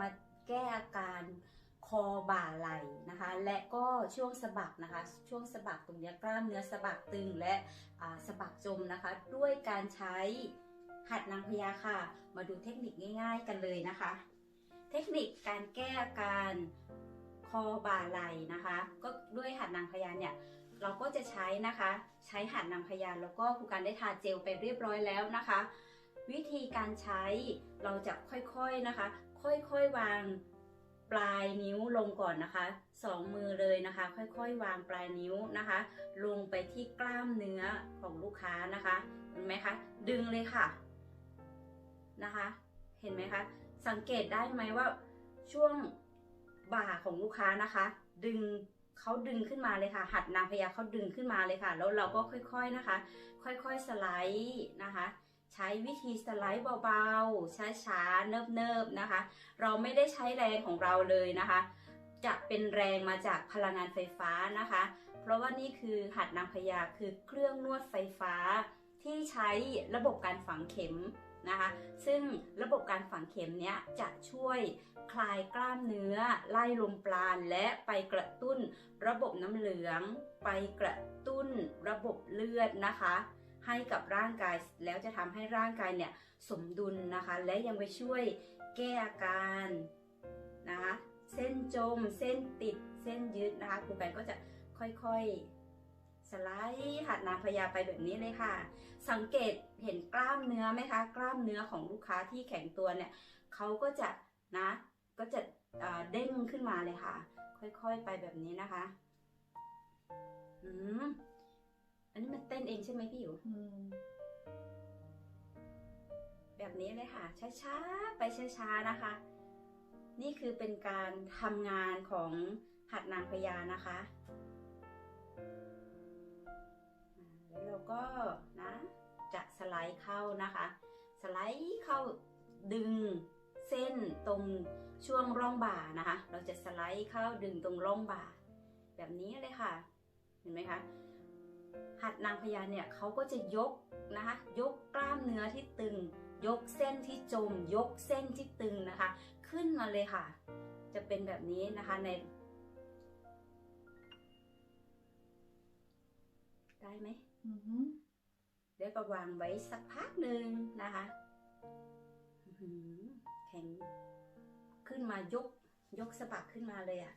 มาแก้อาการคอบ่าไหล่นะคะ และก็ช่วงสะบักนะคะ ช่วงสะบักตรงนี้กล้ามเนื้อสะบักตึงและสะบักจมนะคะ ด้วยการใช้หัดนางพญาค่ะ มาดูเทคนิคง่าย ๆ กันเลยนะคะ เทคนิคการแก้อาการคอบ่าไหล่นะคะ ก็ด้วยหัดนางพญาเนี่ยเราก็จะใช้นะคะ ใช้หัดนางพญาแล้วก็ครูการได้ทาเจลไปเรียบร้อยแล้วนะคะ วิธีการใช้เราจะค่อยๆนะคะ ค่อยๆวางปลายนิ้วลงก่อนนะคะสองมือเลยนะคะ ค่อยๆ วางปลายนิ้วนะคะ ลงไปที่กล้ามเนื้อของลูกค้านะคะเห็นไหมคะดึงเลยค่ะนะคะ เห็นไหมคะสังเกตได้ไหมว่าช่วงบ่าของลูกค้านะคะ ดึงเขาดึงขึ้นมาเลยค่ะ หัดนางพญาเขาดึงขึ้นมาเลยค่ะ แล้วเราก็ค่อยๆนะคะ ค่อยๆสไลด์นะคะ ใช้วิธีสไลด์เบาๆ ช้าๆ เนิบๆ นะคะ เราไม่ได้ใช้แรงของเราเลยนะคะ จะเป็นแรงมาจากพลังงานไฟฟ้านะคะ เพราะว่านี่คือหัดนางพญาคือเครื่องนวดไฟฟ้า ที่ใช้ระบบการฝังเข็มนะคะ ซึ่งระบบการฝังเข็มเนี้ยจะช่วยคลายกล้ามเนื้อ ไล่ลมปราณและไปกระตุ้นระบบน้ำเหลือง ไปกระตุ้นระบบเลือดนะคะ ให้กับร่างกาย แล้วจะทำให้ร่างกายเนี่ยสมดุลนะคะ และยังไปช่วยแก้อาการนะคะเส้นจม เส้นติดเส้นยึดนะคะครูแปนก็จะค่อยๆ สไลด์หัดนางพญาไปแบบนี้เลยค่ะ สังเกตเห็นกล้ามเนื้อไหมคะ กล้ามเนื้อของลูกค้าที่แข็งตัวเนี่ยเขาก็จะนะก็จะเด้งขึ้นมาเลยค่ะ ค่อยๆไปแบบนี้นะคะ อืม นนี้มันเต้นเองใช่ไหมพี่อยู่อืมแบบนี้เลยค่ะ ช้าๆ ไปช้าๆ นะคะ นี่คือเป็นการทำงานของหัดนางพญานะคะอ่าแล้วเราก็นะจะสไลด์เข้านะคะ สไลด์เข้าดึงเส้นตรงช่วงร่องบ่านะคะ เราจะสไลด์เข้าดึงตรงร่องบ่า แบบนี้เลยค่ะ เห็นไหมคะ หัดนางพญาเนี่ยเขาก็จะยกนะคะยกกล้ามเนื้อที่ตึง ยกเส้นที่จม ยกเส้นที่ตึงนะคะ ขึ้นมาเลยค่ะ จะเป็นแบบนี้นะคะใน ได้ไหมอือหือเดี๋ยวก็วางไว้สักพักหนึ่งนะคะอื้อหือแข็งขึ้นมายกยกสะบักขึ้นมาเลยอะ่ะ